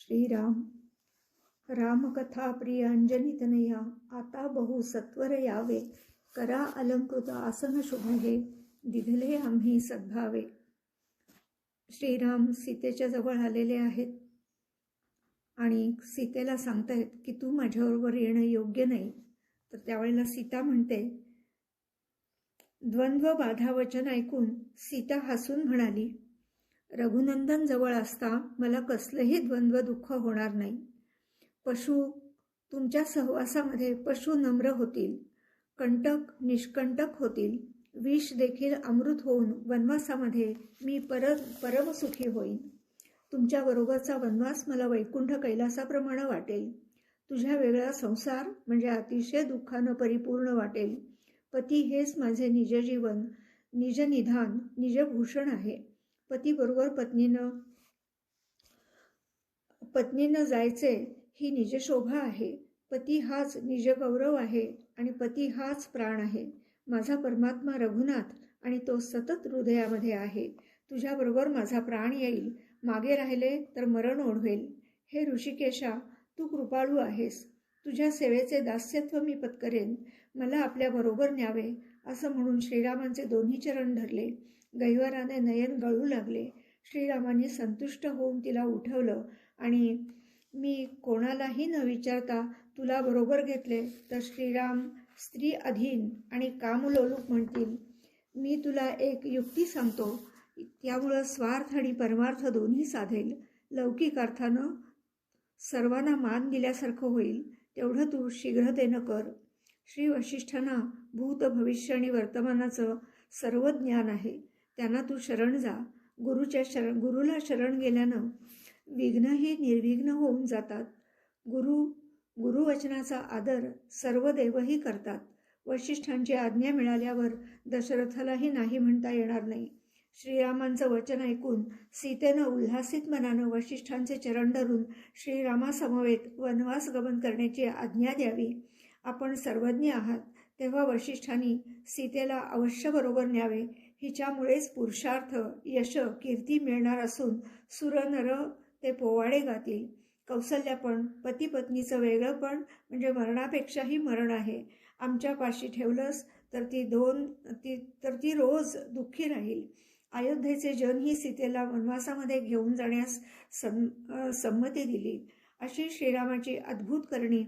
श्रीराम रामकथा प्रिय आता बहु सत्वर यावे. करा अलंकृत आसन शुभ हे दिघले आम्ही सद्भावे. श्रीराम सीतेच्या जवळ आलेले आहेत आणि सीतेला सांगतायत की तू माझ्याबरोबर येणं योग्य नाही. तर त्यावेळेला सीता म्हणते द्वंद्व बाधा वचन ऐकून सीता हसून म्हणाली रघुनंदन जवळ असता मला कसलंही द्वंद्व दुःख होणार नाही. पशु तुमच्या सहवासामध्ये पशु नम्र होतील कंटक निष्कंटक होतील विष देखील अमृत होऊन वनवासामध्ये मी परत परमसुखी होईन. तुमच्याबरोबरचा वनवास मला वैकुंठ कैलासाप्रमाणे वाटेल. तुझ्या वेगळा संसार म्हणजे अतिशय दुःखानं परिपूर्ण वाटेल. पती हेच माझे निजजीवन निजनिधान निजभूषण आहे. पतीबरोबर पत्नीनं पत्नीनं जायचे ही निजशोभा आहे. पती हाच निजगौरव आहे आणि पती हाच प्राण आहे. माझा परमात्मा रघुनाथ आणि तो सतत हृदयामध्ये आहे. तुझ्याबरोबर माझा प्राण येईल. मागे राहिले तर मरण ओढवेल. हे ऋषिकेशा तू कृपाळू आहेस. तुझ्या सेवेचे दास्यत्व मी पत्करेन. मला आपल्याबरोबर न्यावे असं म्हणून श्रीरामांचे दोन्ही चरण धरले. गैवाराने नयन गळू लागले. श्रीरामाने संतुष्ट होऊन तिला उठवलं आणि मी कोणालाही न विचारता तुला बरोबर घेतले तर श्रीराम स्त्री अधीन आणि कामलोलूप म्हणतील. मी तुला एक युक्ती सांगतो त्यामुळं स्वार्थ आणि परमार्थ दोन्ही साधेल. लौकिक अर्थानं सर्वांना मान दिल्यासारखं होईल तेवढं तू शीघ्रतेनं कर. श्री वशिष्ठांना भूत भविष्य आणि वर्तमानाचं सर्व ज्ञान आहे. त्यांना तू शरण जा. गुरुच्या शरण गुरुला शरण गेल्यानं विघ्नही निर्विघ्न होऊन जातात. गुरु गुरुवचनाचा आदर सर्व देवही करतात. वशिष्ठांची आज्ञा मिळाल्यावर दशरथालाही नाही म्हणता येणार नाही. श्रीरामांचं वचन ऐकून सीतेनं उल्हासित मनानं वशिष्ठांचे चरण धरून श्रीरामासमवेत वनवास गमन करण्याची आज्ञा द्यावी. आपण सर्वज्ञ आहात. तेव्हा वशिष्ठांनी सीतेला अवश्य बरोबर न्यावे. हिच्यामुळेच पुरुषार्थ यश कीर्ती मिळणार असून सुर नर ते पोवाडे गातील. कौसल्य पण पती पत्नीचं वेगळंपण म्हणजे मरणापेक्षाही मरण आहे. आमच्या पाशी ठेवलंस तर ती दोन ती तर ती रोज दुःखी राहील. अयोध्येचे जन ही सीतेला वनवासामध्ये घेऊन जाण्यास सं संमती दिली. अशी श्रीरामाची अद्भुत करणी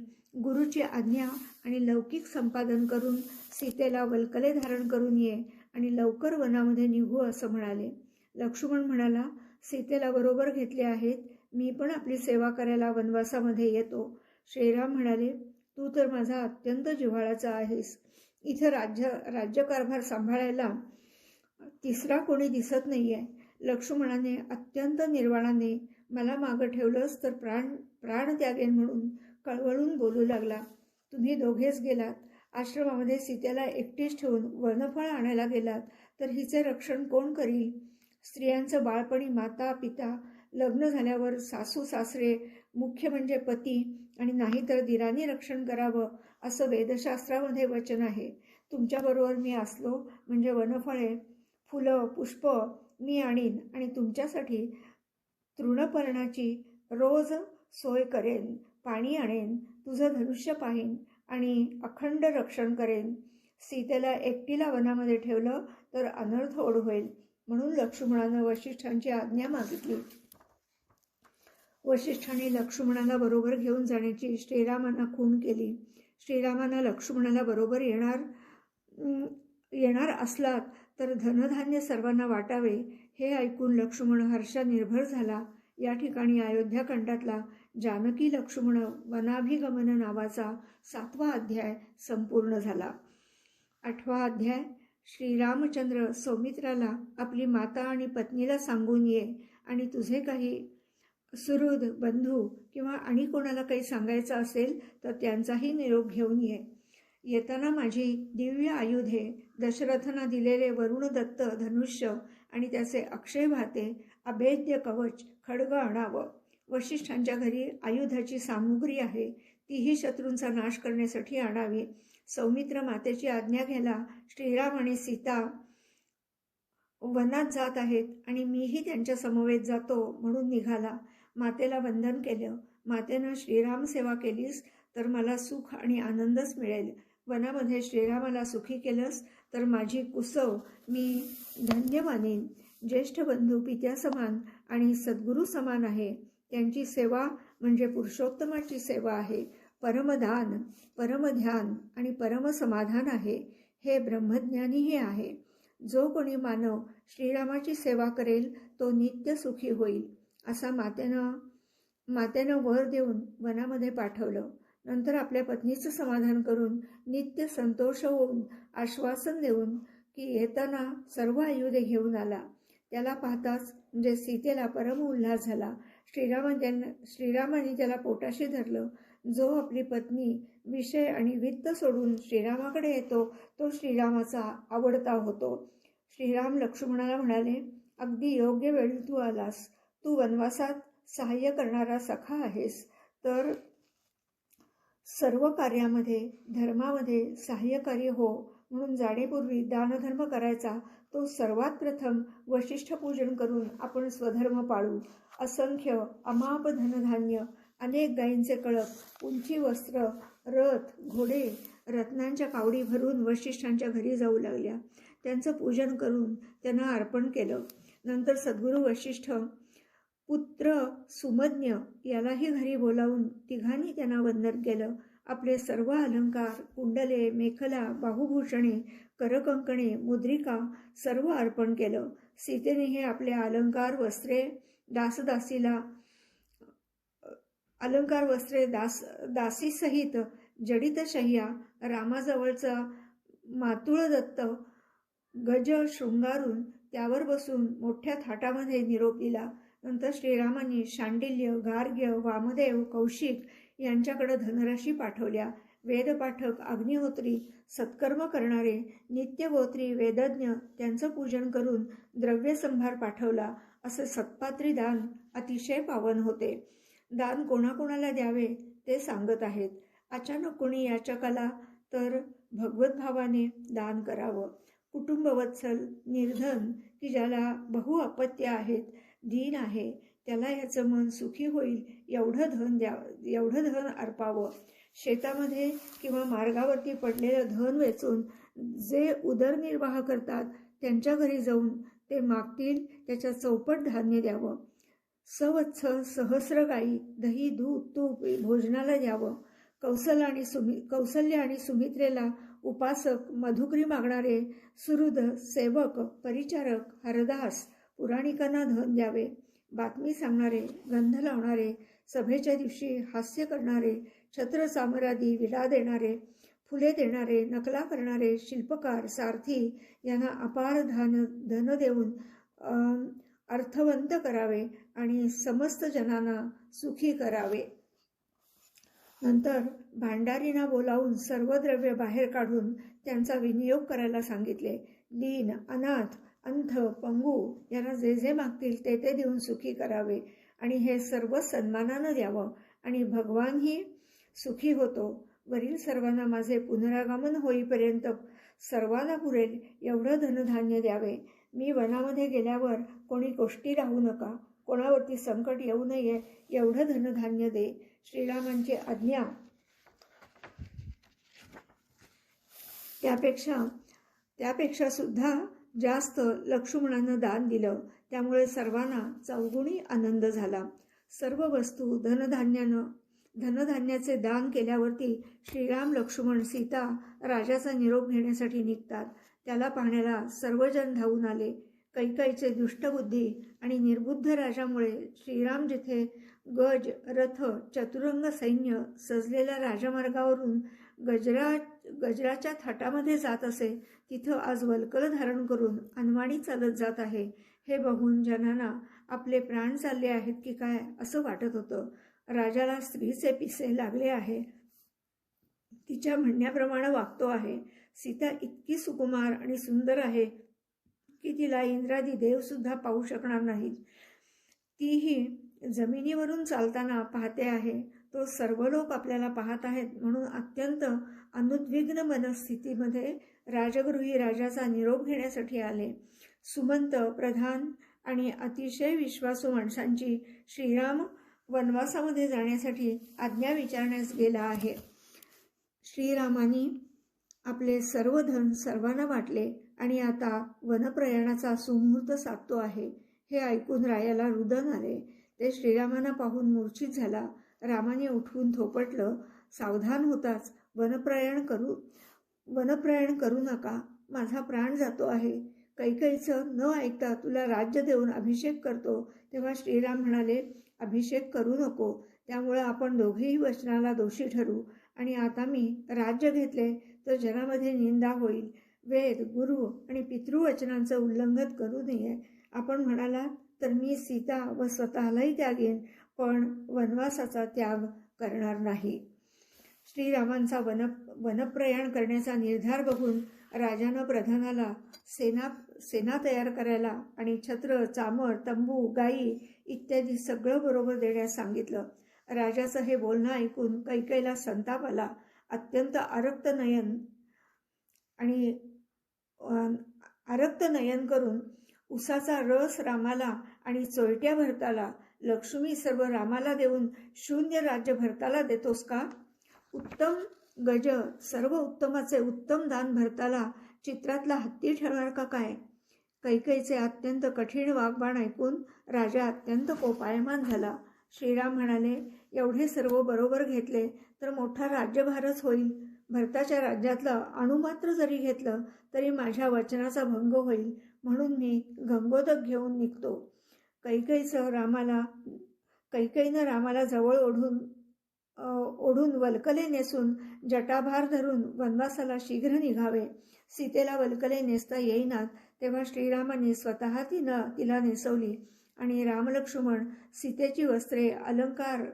गुरुची आज्ञा आणि लौकिक संपादन करून सीतेला वल्कले धारण करून ये. आणि लवकर वनामध्ये निघू असं म्हणाले. लक्ष्मण म्हणाला सीतेला बरोबर घेतले आहेत. मी पण आपली सेवा करायला वनवासामध्ये येतो. श्रीराम म्हणाले तू तर माझा अत्यंत जिव्हाळाचा आहेस. इथं राज्य राज्यकारभार सांभाळायला तिसरा कोणी दिसत नाही आहे लक्ष्मणाने अत्यंत निर्वाणाने मला मागं ठेवलंच तर प्राण प्राण त्यागेन म्हणून कळवळून बोलू लागला. तुम्ही दोघेच गेलात. आश्रमामध्ये सीतेला एकटीच ठेवून वनफळ आणायला गेलात तर हिचे रक्षण कोण करील? स्त्रियांचं बाळपणी माता पिता लग्न झाल्यावर सासू सासरे मुख्य म्हणजे पती आणि नाहीतर दिराने रक्षण करावं असं वेदशास्त्रामध्ये वचन आहे. तुमच्याबरोबर मी असलो म्हणजे वनफळे फुलं पुष्प मी आणीन आणि तुमच्यासाठी तृणपर्णाची रोज सोय करेन पाणी आणेन तुझं धनुष्य पाहीन आणि अखंड रक्षण करेन. सीतेला एकटीला वनामध्ये ठेवलं तर अनर्थ ओढ होईल म्हणून लक्ष्मणानं वशिष्ठांची आज्ञा मागितली. वशिष्ठाने लक्ष्मणाला बरोबर घेऊन जाण्याची श्रीरामांना खून केली. श्रीरामानं लक्ष्मणाला बरोबर येणार येणार असलात तर धनधान्य सर्वांना वाटावे हे ऐकून लक्ष्मण हर्षा निर्भर झाला. या ठिकाणी अयोध्याखंडातला जानकी लक्ष्मण वनाभिगमन नावाचा सातवा अध्याय संपूर्ण झाला. आठवा अध्याय श्रीरामचंद्र सौमित्राला आपली माता आणि पत्नीला सांगून ये आणि तुझे काही सुहृद बंधू किंवा आणि कोणाला काही सांगायचं असेल तर त्यांचाही निरोप घेऊन ये. येताना माझी दिव्य आयुधे दशरथना दिलेले वरुण दत्त धनुष्य आणि त्याचे अक्षय भाते अभेद्य कवच खडग आणावं. वशिष्ठांच्या घरी आयुधाची सामुग्री आहे तीही शत्रूंचा नाश करण्यासाठी आणावी. सौमित्र मातेची आज्ञा घ्यायला श्रीराम आणि सीता वनात जात आहेत आणि मीही त्यांच्या समवेत जातो म्हणून निघाला. मातेला वंदन केलं. मातेनं श्रीराम सेवा केलीस तर मला सुख आणि आनंदच मिळेल. वनामध्ये श्रीरामाला सुखी केलंस तर माझी कुसव मी धन्य मानेन. ज्येष्ठ बंधू पित्या समान आणि सद्गुरू समान आहे. त्यांची सेवा म्हणजे पुरुषोत्तमाची सेवा आहे. परमदान परमध्यान आणि परमसमाधान आहे हे ब्रह्मज्ञानीही आहे. जो कोणी मानव श्रीरामाची सेवा करेल तो नित्य सुखी होईल असा मातेनं मातेनं वर देऊन वनामध्ये पाठवलं. नंतर आपल्या पत्नीचं समाधान करून नित्य संतोष होऊन आश्वासन देऊन की येताना सर्व आयुधे घेऊन आला. त्याला पाहताच म्हणजे सीतेला परम उल्हास झाला. श्रीरामा ज्यांना श्रीरामाने ज्याला पोटाशी धरलं जो आपली पत्नी विषय आणि वित्त सोडून श्रीरामाकडे येतो तो श्रीरामाचा आवडता होतो. श्रीराम लक्ष्मणाला म्हणाले अगदी योग्य वेळी तू आलास. तू वनवासात सहाय्य करणारा सखा आहेस. तर सर्व कार्यामध्ये धर्मामध्ये सहाय्यकारी हो. म्हणून जाणेपूर्वी दानधर्म करायचा तो सर्वात प्रथम वशिष्ठ पूजन करून आपण स्वधर्म पाळू. असंख्य अमाप धनधान्य अनेक गायींचे कळप उंची वस्त्र रथ घोडे रत्नांच्या कावडी भरून वशिष्ठांच्या घरी जाऊ लागल्या. त्यांचं पूजन करून त्यांना अर्पण केलं. नंतर सद्गुरू वशिष्ठ पुत्र सुमज्ञ यालाही घरी बोलावून तिघांनी त्यांना वंदन केलं. आपले सर्व अलंकार कुंडले मेखला बाहुभूषणे करकंकणे मुद्रिका सर्व अर्पण केलं. सीतेने हे आपले अलंकार वस्त्रे दासदासीला अलंकार वस्त्रे दास दासीसहित जडितशह्या रामाजवळचा मातुळ दत्त गज शृंगारून त्यावर बसून मोठ्या थाटामध्ये निरोप दिला. नंतर श्रीरामांनी शांडिल्य गार्ग्य वामदेव कौशिक यांच्याकडे धनराशी पाठवल्या. वेदपाठक अग्निहोत्री सत्कर्म करणारे नित्यगोत्री वेदज्ञ त्यांचं पूजन करून द्रव्यसंभार पाठवला. असे सत्पात्री दान अतिशय पावन होते. दान कोणाकोणाला द्यावे ते सांगत आहेत. अचानक कोणी याचकाला तर भगवतभावाने दान करावं. कुटुंबवत्सल निर्धन की ज्याला बहु अपत्य आहेत दीन आहे. त्याला याचं मन सुखी होईल एवढं धन द्या एवढं धन अर्पावं. शेतामध्ये किंवा मार्गावरती पडलेलं धन वेचून जे उदरनिर्वाह करतात त्यांच्या घरी जाऊन ते मागतील त्याच्या चौपट धान्य द्यावं. सवत्स सहस्र गाई दही दूध तूप भोजनाला द्यावं. कौशल आणि सुमि कौशल्य आणि सुमित्रेला उपासक मधुकरी मागणारे सुहृद सेवक परिचारक हरदास पुराणिकांना धन द्यावे. बातमी सांगणारे गंध लावणारे सभेच्या दिवशी हास्य करणारे छत्र सामरादी विडा देणारे फुले देणारे नकला करणारे शिल्पकार सारथी यांना अपार धन धन देऊन अर्थवंत करावे आणि समस्त जनांना सुखी करावे. नंतर भांडारींना बोलावून सर्व द्रव्य बाहेर काढून त्यांचा विनियोग करायला सांगितले. लीन अनाथ अंथ पंगू यांना जे जे मागतील ते ते देऊन सुखी करावे आणि हे सर्व सन्मानानं द्यावं. आणि भगवानही सुखी होतो. वरील सर्वांना माझे पुनरागमन होईपर्यंत सर्वांना पुरेल एवढं धनधान्य द्यावे. मी वनामध्ये गेल्यावर कोणी गोष्टी राहू नका. कोणावरती संकट येऊ नये एवढं धनधान्य दे. श्रीरामांची आज्ञा. त्यापेक्षा त्यापेक्षा सुद्धा जास्त लक्ष्मणानं दान दिलं. त्यामुळे सर्वांना चौगुणी आनंद झाला. सर्व वस्तू धनधान्यानं धनधान्याचे दान केल्यावरती श्रीराम लक्ष्मण सीता राजाचा निरोप घेण्यासाठी निघतात. त्याला पाहण्याला सर्वजण धावून आले. कैकाईचे दुष्टबुद्धी आणि निर्बुद्ध राजामुळे श्रीराम जिथे गज रथ चतुरंग सैन्य सजलेल्या राजमार्गावरून गजरा गजराच्या थाटामध्ये जात असे तिथं आज वल्कल धारण करून अनवाणी चालत जात आहे. हे बघून जनांना आपले प्राण चालले आहेत की काय असं वाटत होतं. राजाला स्त्रीचे पिसे लागले आहे. तिच्या म्हणण्याप्रमाणे वागतो आहे. सीता इतकी सुकुमार आणि सुंदर आहे की तिला इंद्रादी देवसुद्धा पाहू शकणार नाहीत. तीही जमिनीवरून चालताना पाहते आहे. तो सर्व लोक आपल्याला पाहत आहेत म्हणून अत्यंत अनुद्विग्न मनस्थितीमध्ये राजगृही राजाचा निरोप घेण्यासाठी आले. सुमंत प्रधान आणि अतिशय विश्वासू माणसांची श्रीराम वनवासामध्ये जाण्यासाठी आज्ञा विचारण्यास गेला आहे. श्रीरामानी आपले सर्व धन सर्वांना वाटले आणि आता वनप्रयाणाचा सुमुहूर्त साधतो आहे. हे ऐकून रायाला रुदन आले. ते श्रीरामांना पाहून मूर्छित झाला. रामाने उठवून थोपटलं सावधान होताच वनप्रयाण करू वनप्रयाण करू नका माझा प्राण जातो आहे. कैकईचं न ऐकता तुला राज्य देऊन अभिषेक करतो तेव्हा श्रीराम म्हणाले अभिषेक करू नको त्यामुळं आपण दोघेही वचनाला दोषी ठरू. आणि आता मी राज्य घेतले तर जगामध्ये निंदा होईल. वेद गुरु आणि पितृवचनांचं उल्लंघन करू नये. आपण म्हणाला तर मी सीता व स्वतःलाही त्यागेन पण वनवासाचा त्याग करणार नाही. श्रीरामांचा वन वनप्रयाण करण्याचा निर्धार बघून राजानं प्रधानाला सेना सेना तयार करायला आणि छत्र चामर तंबू गाई इत्यादी सगळं बरोबर देण्यास सांगितलं. राजाचं हे बोलणं ऐकून कैकैला संताप आला. अत्यंत आरक्त नयन आणि आरक्त नयन करून उसाचा रस रामाला आणि चोयट्या भरताला लक्ष्मी सर्व रामाला देऊन शून्य राज्य भरताला देतोस का? उत्तम गज सर्व उत्तमाचे उत्तम दान भरताला चित्रातला हत्ती ठेवणार का काय? कैकईचे अत्यंत कठीण वागबाण ऐकून राजा अत्यंत कोपायमान झाला. श्रीराम म्हणाले एवढे सर्व बरोबर घेतले तर मोठा राज्यभारच होईल. भरताच्या राज्यातलं अणुमात्र जरी घेतलं तरी माझ्या वचनाचा भंग होईल. म्हणून मी गंगोदक घेऊन निघतो. कैकईचं रामाला कैकईनं रामाला जवळ ओढून ओढून वल्कले नेसून जटाभार धरून वनवासाला शीघ्र निघावे. सीतेला वल्कले नेसता येईनात तेव्हा श्रीरामाने स्वतः तिनं तिला नेसवली. आणि रामलक्ष्मण सीतेची वस्त्रे अलंकार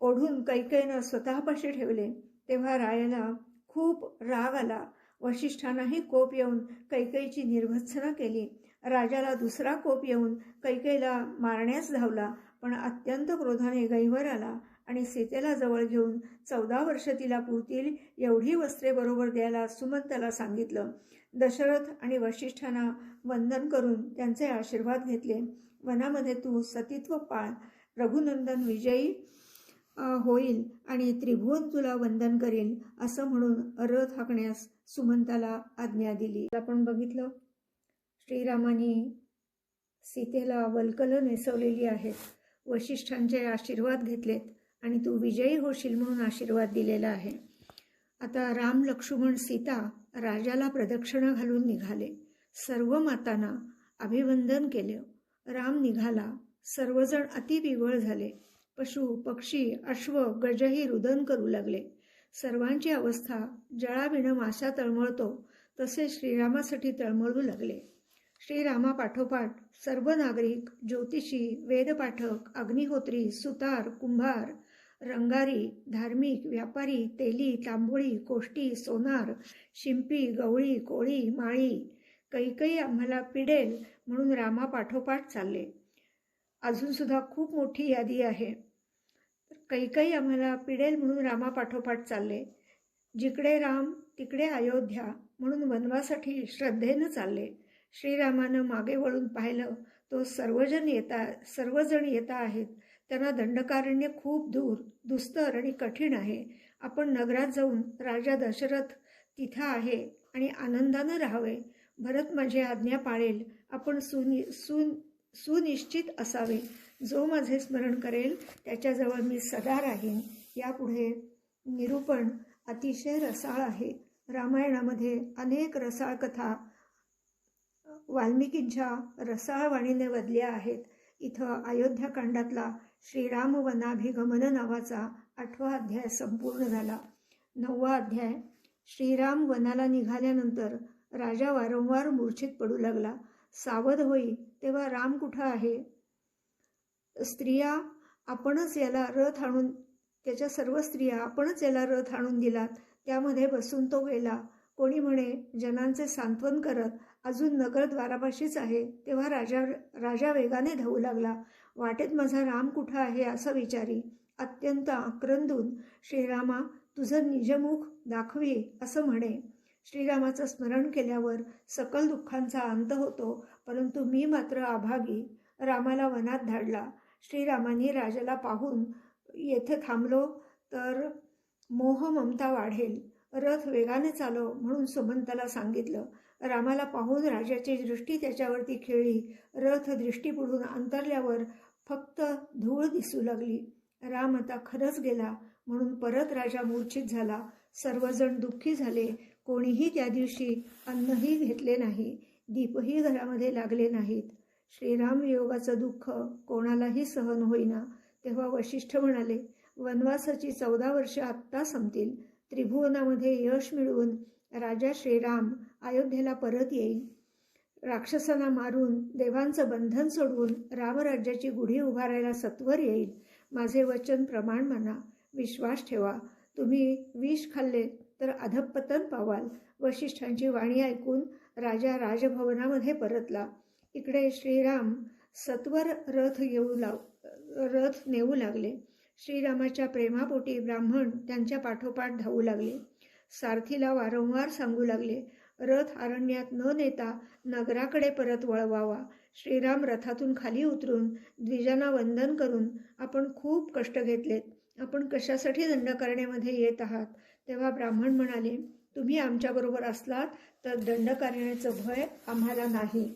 ओढून कैकेनं स्वतःपाशी ठेवले. तेव्हा रायाला खूप राग आला. वशिष्ठांनाही कोप येऊन कैकेयीची निर्भत्सना केली. राजाला दुसरा कोप येऊन कैकेला मारण्यास धावला पण अत्यंत क्रोधाने गैवर आला आणि सीतेला जवळ घेऊन चौदा वर्ष तिला पुरतील एवढी वस्त्रे बरोबर द्यायला सुमंताला सांगितलं. दशरथ आणि वशिष्ठांना वंदन करून त्यांचे आशीर्वाद घेतले. वनामध्ये तू सतीत्व पाळ रघुनंदन विजयी होईल आणि त्रिभुवन तुला वंदन करेल असं म्हणून रथ हाकण्यास सुमंताला आज्ञा दिली. आपण बघितलं श्रीरामाने सीतेला वलकलं नेसवलेली आहेत. वशिष्ठांचे आशीर्वाद घेतलेत आणि तू विजयी होशील म्हणून आशीर्वाद दिलेला आहे. आता राम लक्ष्मण सीता राजाला प्रदक्षिणा घालून निघाले. सर्व मातांना अभिवंदन केले. राम निघाला. सर्वजण अतिविवळ झाले. पशु पक्षी अश्व गजही रुदन करू लागले. सर्वांची अवस्था जळाविणं मासा तळमळतो. तसे श्रीरामासाठी तळमळू लागले. श्रीरामापाठोपाठ सर्व नागरिक ज्योतिषी वेदपाठक अग्निहोत्री सुतार कुंभार रंगारी धार्मिक व्यापारी तेली तांबोळी कोष्टी सोनार शिंपी गवळी कोळी माळी कैकई आम्हाला पिडेल म्हणून रामापाठोपाठ चालले. अजूनसुद्धा खूप मोठी यादी आहे. कैकई आम्हाला पिडेल म्हणून रामापाठोपाठ चालले. जिकडे राम तिकडे अयोध्या म्हणून वनवासाठी श्रद्धेनं चालले. श्रीरामानं मागे वळून पाहिलं तो सर्वजण येता सर्वजण येता आहेत. त्यांना दंडकारण्य खूप दूर दुस्तर आणि कठीण आहे. आपण नगरात जाऊन राजा दशरथ तिथं आहे आणि आनंदानं राहावे. भरत माझी आज्ञा पाळेल. आपण सुनि सुन सुनिश्चित असावे. जो माझे स्मरण करेल त्याच्याजवळ मी सदा राहीन. यापुढे निरूपण अतिशय रसाळ आहे. रामायणामध्ये अनेक रसाळ कथा वाल्मिकींच्या रसाळ वाणीने वदल्या आहेत. इथं अयोध्याकांडातला श्रीराम वनाभिगमन नावाचा आठवा अध्याय संपूर्ण झाला. नववा अध्याय. श्रीराम वनाला निघाल्यानंतर राजा वारंवार मूर्छित पडू लागला. सावध होई तेव्हा राम कुठं आहे? स्त्रिया आपणच याला रथ आणून त्याच्या सर्व स्त्रिया आपणच याला रथ आणून दिलात. त्यामध्ये बसून तो गेला. कोणी म्हणे जनांचे सांत्वन करत अजून नगर द्वारापाशीच आहे. तेव्हा राजा राजा वेगाने धावू लागला. वाटेत माझा राम कुठं आहे असं विचारी. अत्यंत आक्रंदून श्रीरामा तुझं निजमुख दाखवी असं म्हणे. श्रीरामाचं स्मरण केल्यावर सकल दुःखांचा अंत होतो परंतु मी मात्र आभागी रामाला वनात धाडला. श्रीरामाने राजाला पाहून येथे थांबलो तर मोह ममता वाढेल. रथ वेगाने चालव म्हणून सुमंताला सांगितलं. रामाला पाहून राजाची दृष्टी त्याच्यावरती खेळली. रथ दृष्टी पुढून अंतरल्यावर फक्त धूळ दिसू लागली. राम आता खरंच गेला. म्हणून परत राजा मूर्छित झाला. सर्वजण दुःखी झाले. कोणीही त्या दिवशी अन्नही घेतले नाही. दीपही घरामध्ये लागले नाहीत. श्रीराम योगाचं दुःख कोणालाही सहन होईना. तेव्हा वशिष्ठ म्हणाले वनवासाची चौदा वर्ष आत्ता संपतील. त्रिभुवनामध्ये यश मिळवून राजा श्रीराम अयोध्येला परत येईल राक्षसांना मारून देवांचं बंधन सोडवून रामराज्याची गुढी उभारायला सत्वर येईल. माझे वचन प्रमाण म्हणा विश्वास ठेवा. तुम्ही विष खाल्ले तर अधपतन पावाल. वशिष्ठांची वाणी ऐकून राजा राजभवनामध्ये परतला. इकडे श्रीराम सत्वर रथ येऊ लाग रथ नेऊ लागले. श्रीरामाच्या प्रेमापोटी ब्राह्मण त्यांच्या पाठोपाठ धावू लागले. सारथीला वारंवार सांगू लागले रथ अरण्यात न नेता नगराकडे परत वळवावा. श्रीराम रथातून खाली उतरून द्विजांना वंदन करून आपण खूप कष्ट घेतलेत. आपण कशासाठी दंड करण्यामध्ये येत आहात? तेव्हा ब्राह्मण म्हणाले तुम्ही आमच्याबरोबर असलात तर दंड करण्याचं भय आम्हाला नाही.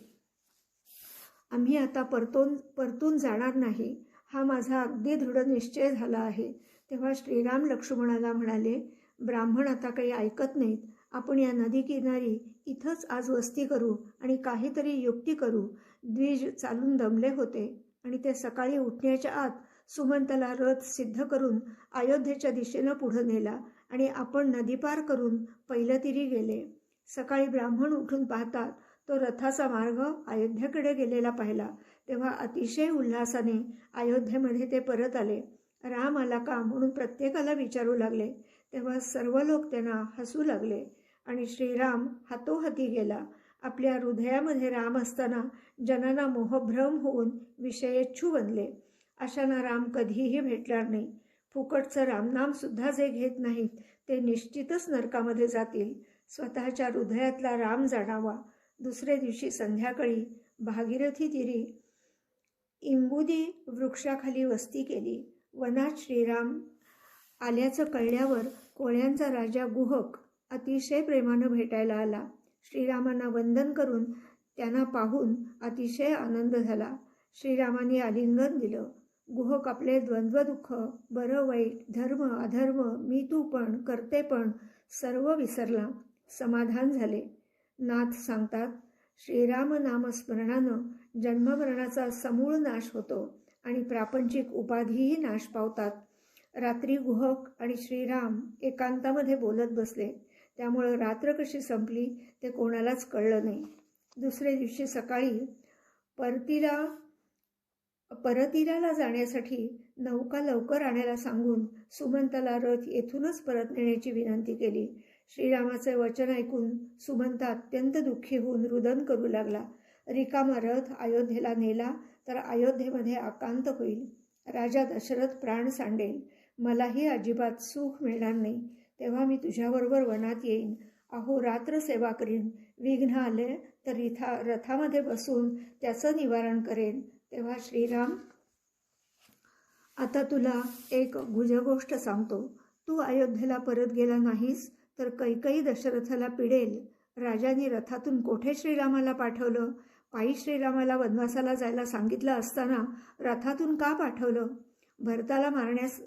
आम्ही आता परतून परतून जाणार नाही. हा माझा अगदी दृढ निश्चय झाला आहे. तेव्हा श्रीराम लक्ष्मणाला म्हणाले ब्राह्मण आता काही ऐकत नाहीत. आपण या नदीकिनारी इथंच आज वस्ती करू आणि काहीतरी युक्ती करू. द्विज चालून दमले होते आणि ते सकाळी उठण्याच्या आत सुमंतला रथ सिद्ध करून अयोध्येच्या दिशेनं पुढं नेला आणि आपण नदी पार करून पैलतीरी गेले. सकाळी ब्राह्मण उठून पाहतात तो रथाचा मार्ग अयोध्येकडे गेलेला पाहिला. तेव्हा अतिशय उल्हासाने अयोध्येमध्ये ते परत आले. राम आला का? म्हणून प्रत्येकाला विचारू लागले. तेव्हा सर्व लोक त्यांना हसू लागले. आणि श्रीराम हातोहाती गेला. आपल्या हृदयामध्ये राम असताना जनांना मोहभ्रम होऊन विषयेच्छू बनले. अशांना राम कधीही भेटणार नाही. फुकटचं रामनामसुद्धा जे घेत नाहीत ते निश्चितच नरकामध्ये जातील. स्वतःच्या हृदयातला राम जाणावा. दुसऱ्या दिवशी संध्याकाळी भागीरथी तिरी इंबुदी वृक्षाखाली वस्ती केली. वनात श्रीराम आल्याचं कळल्यावर कोळ्यांचा राजा गुहक अतिशय प्रेमानं भेटायला आला. श्रीरामांना वंदन करून त्यांना पाहून अतिशय आनंद झाला. श्रीरामाने आलिंगन दिलं. गुहक आपले द्वंद्वदुःख बरं वाईट धर्म अधर्म मी तू पण करते पण सर्व विसरला. समाधान झाले. नाथ सांगतात श्रीराम नामस्मरणानं जन्ममरणाचा समूळ नाश होतो आणि प्रापंचिक उपाधीही नाश पावतात. रात्री गुहक आणि श्रीराम एकांतामध्ये बोलत बसले. त्यामुळं रात्र कशी संपली ते कोणालाच कळलं नाही. दुसऱ्या दिवशी सकाळी परतीला परतीराला जाण्यासाठी नौका लवकर आणायला सांगून सुमंताला रथ येथूनच परत नेण्याची विनंती केली. श्रीरामाचे वचन ऐकून सुमंत अत्यंत दुःखी होऊन रुदन करू लागला. रिकामा रथ अयोध्येला नेला तर अयोध्येमध्ये आकांत होईल. राजा दशरथ प्राण सांडेल. मलाही अजिबात सुख मिळणार नाही. तेव्हा मी तुझ्याबरोबर वनात येईन. अहो रात्र सेवा करीन. विघ्न आले तर रिथा रथामध्ये बसून त्याचं निवारण करेन. तेव्हा श्रीराम आता तुला एक गुजगोष्ट सांगतो. तू अयोध्येला परत गेला नाहीस तर कैकई दशरथाला पिडेल. राजाने रथातून कोठे श्रीरामाला पाठवलं? पायी श्रीरामाला वनवासाला जायला सांगितलं असताना रथातून का पाठवलं? भरताला मारण्यास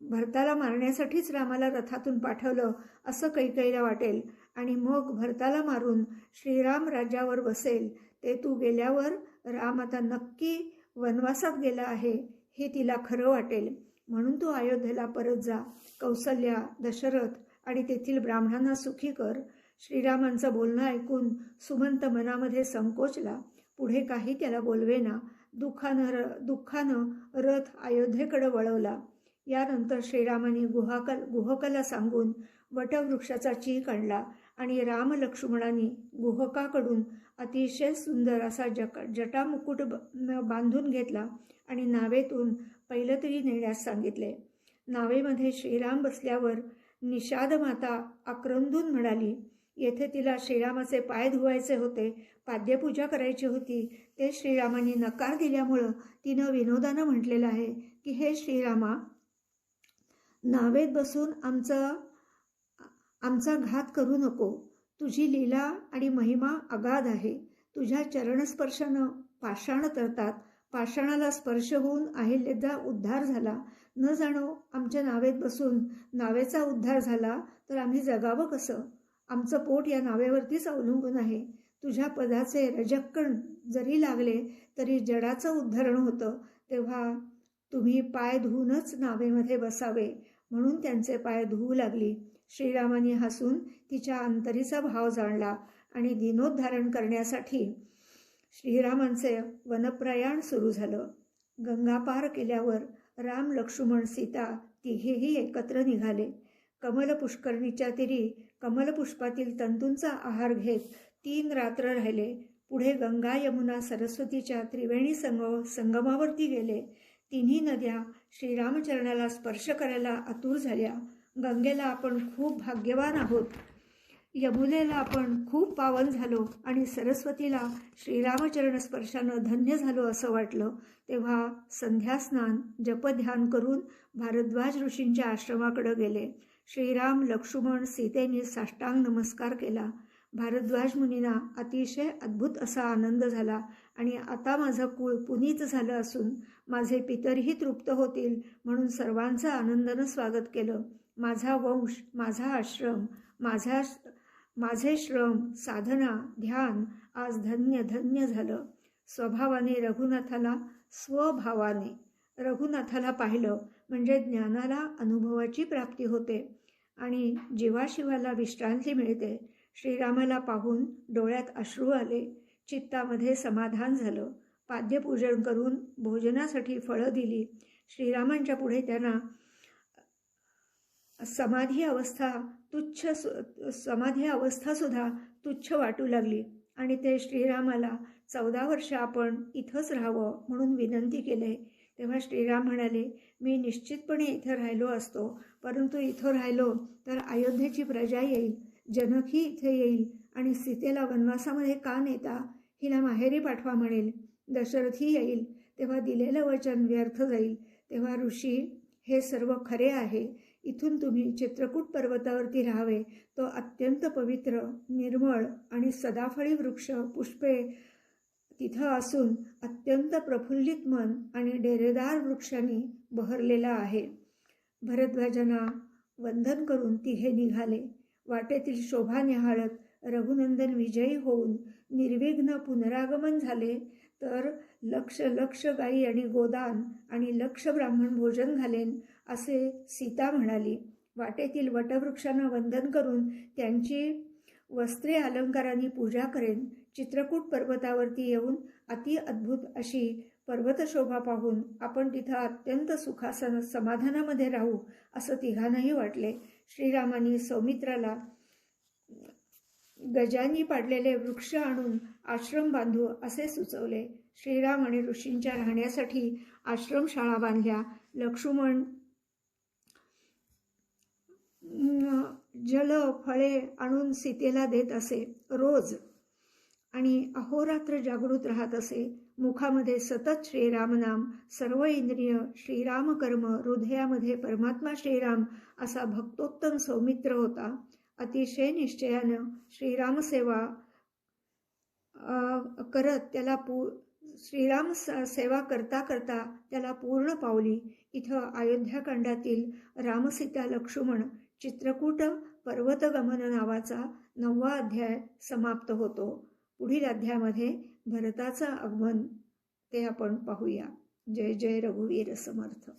भरताला मारण्यासाठीच रामाला रथातून पाठवलं असं कैकईला वाटेल. आणि मग भरताला मारून श्रीराम राज्यावर बसेल. ते तू गेल्यावर राम आता नक्की वनवासात गेला आहे हे तिला खरं वाटेल. म्हणून तू अयोध्येला परत जा. कौसल्या दशरथ आणि तेथील ब्राह्मणांना सुखी कर. श्रीरामांचं बोलणं ऐकून सुमंत मनामध्ये संकोचला. पुढे काही त्याला बोलवेना. दुःखानं र दुःखानं रथ अयोध्येकडे वळवला. यानंतर श्रीरामाने गुहाकल गुहकला सांगून वटवृक्षाचा चीक आणला आणि राम लक्ष्मणांनी गुहकाकडून अतिशय सुंदर असा जक जटामुकुट बांधून घेतला आणि नावेतून पैलतरी नेण्यास सांगितले. नावेमध्ये श्रीराम बसल्यावर निषाद माता आक्रंदून म्हणाली येथे तिला श्रीरामाचे पाय धुवायचे होते पाद्यपूजा करायची होती ते श्रीरामाने नकार दिल्यामुळं तिनं विनोदानं म्हटलेलं आहे की हे श्रीरामा नावेत बसून आमचं आमचा घात करू नको. तुझी लीला आणि महिमा अगाध आहे. तुझ्या चरणस्पर्शानं पाषाण तरतात. पाषाणाला स्पर्श होऊन अहिल्याचा उद्धार झाला. न जाणो आमच्या नावेत बसून नावेचा उद्धार झाला तर आम्ही जगावं कसं? आमचं पोट या नावेवरतीच अवलंबून आहे. तुझ्या पदाचे रजक्कण जरी लागले तरी जडाचं उद्धरण होतं. तेव्हा तुम्ही पाय धुवूनच नावेमध्ये बसावे म्हणून त्यांचे पाय धुवू लागली. श्रीरामाने हसून तिच्या अंतरीचा भाव जाणला आणि दिनोद्धारण करण्यासाठी श्रीरामांचे वनप्रयाण सुरू झालं. गंगा पार केल्यावर राम लक्ष्मण सीता तिघेही एकत्र निघाले. कमलपुष्करणीच्या तिरी कमलपुष्पातील तंतूंचा आहार घेत तीन रात्र राहिले. पुढे गंगा यमुना सरस्वतीच्या त्रिवेणी संग संगमावरती गेले. तिन्ही नद्या श्रीरामचरणाला स्पर्श करायला आतुर झाल्या. गंगेला आपण खूप भाग्यवान आहोत. यमुनेला आपण खूप पावन झालो आणि सरस्वतीला श्रीरामचरण स्पर्शानं धन्य झालो असं वाटलं. तेव्हा संध्यास्नान जपध्यान करून भारद्वाज ऋषींच्या आश्रमाकडे गेले. श्रीराम लक्ष्मण सीतेने साष्टांग नमस्कार केला. भारद्वाज मुनींना अतिशय अद्भुत असा आनंद झाला आणि आता माझं कुळ पुनीत झालं असून माझे पितरही तृप्त होतील म्हणून सर्वांचं आनंदानं स्वागत केलं. माझा वंश माझा आश्रम माझा माझे श्रम साधना ध्यान आज धन्य धन्य झालं. स्वभावाने रघुनाथाला स्वभावाने रघुनाथाला पाहिलं म्हणजे ज्ञानाला अनुभवाची प्राप्ती होते आणि जीवाशिवाला विश्रांती मिळते. श्रीरामाला पाहून डोळ्यात अश्रू आले चित्तामध्ये समाधान झालं. पाद्यपूजन करून भोजनासाठी फळं दिली. श्रीरामांच्या पुढे त्यांना समाधी अवस्था तुच्छ समाधी अवस्थासुद्धा तुच्छ वाटू लागली आणि ते श्रीरामाला चौदा वर्ष आपण इथंच राहावं म्हणून विनंती केले. तेव्हा श्रीराम म्हणाले मी निश्चितपणे इथं राहिलो असतो. परंतु इथं राहिलो तर अयोध्येची प्रजा येईल. जनकही इथे येईल आणि सीतेला वनवासामध्ये का नेता हिला माहेरी पाठवा म्हणेल. दशरथही येईल तेव्हा दिलेलं वचन व्यर्थ जाईल. तेव्हा ऋषी हे सर्व खरे आहे. इथून तुम्ही चित्रकूट पर्वतावरती राहावे. तो अत्यंत पवित्र निर्मळ आणि सदाफळी वृक्ष पुष्पे तिथं असून अत्यंत प्रफुल्लित मन आणि डेरेदार वृक्षांनी बहरलेला आहे. भरद्वाजांना वंदन करून तिघे निघाले. वाटेतील शोभा निहाळत रघुनंदन विजयी होऊन निर्विघ्न पुनरागमन झाले. तर लक्ष लक्ष गाई आणि गोदान आणि लक्ष ब्राह्मण भोजन घालेन असे सीता म्हणाली. वाटेतील वटवृक्षांना वंदन करून त्यांची वस्त्रे अलंकारांनी पूजा करेन. चित्रकूट पर्वतावरती येऊन अति अद्भुत अशी पर्वतशोभा पाहून आपण तिथं अत्यंत सुखासन समाधानामध्ये राहू असं तिघांनाही वाटले. श्रीरामाने सौमित्राला गजांनी पाडलेले वृक्ष आणून आश्रम बांधू असे सुचवले. श्रीराम आणि ऋषींच्या राहण्यासाठी आश्रमशाळा बांधल्या. लक्ष्मण जल फळे आणून सीतेला देत असे. रोज आणि अहोरात्र जागृत राहत असे. मुखामध्ये सतत श्रीरामनाम सर्व इंद्रिय श्रीराम कर्म हृदयामध्ये परमात्मा श्रीराम असा भक्तोत्तम सौमित्र होता. अतिशय निश्चयानं श्रीरामसेवा करत त्याला पू श्रीराम सेवा करता करता त्याला पूर्ण पावली. इथं अयोध्याकांडातील रामसीता लक्ष्मण चित्रकूट पर्वतगमन नावाचा नववा अध्याय समाप्त होतो. पुढील अध्यायामध्ये भरताचं आगमन ते आपण पाहूया. जय जय रघुवीर समर्थ.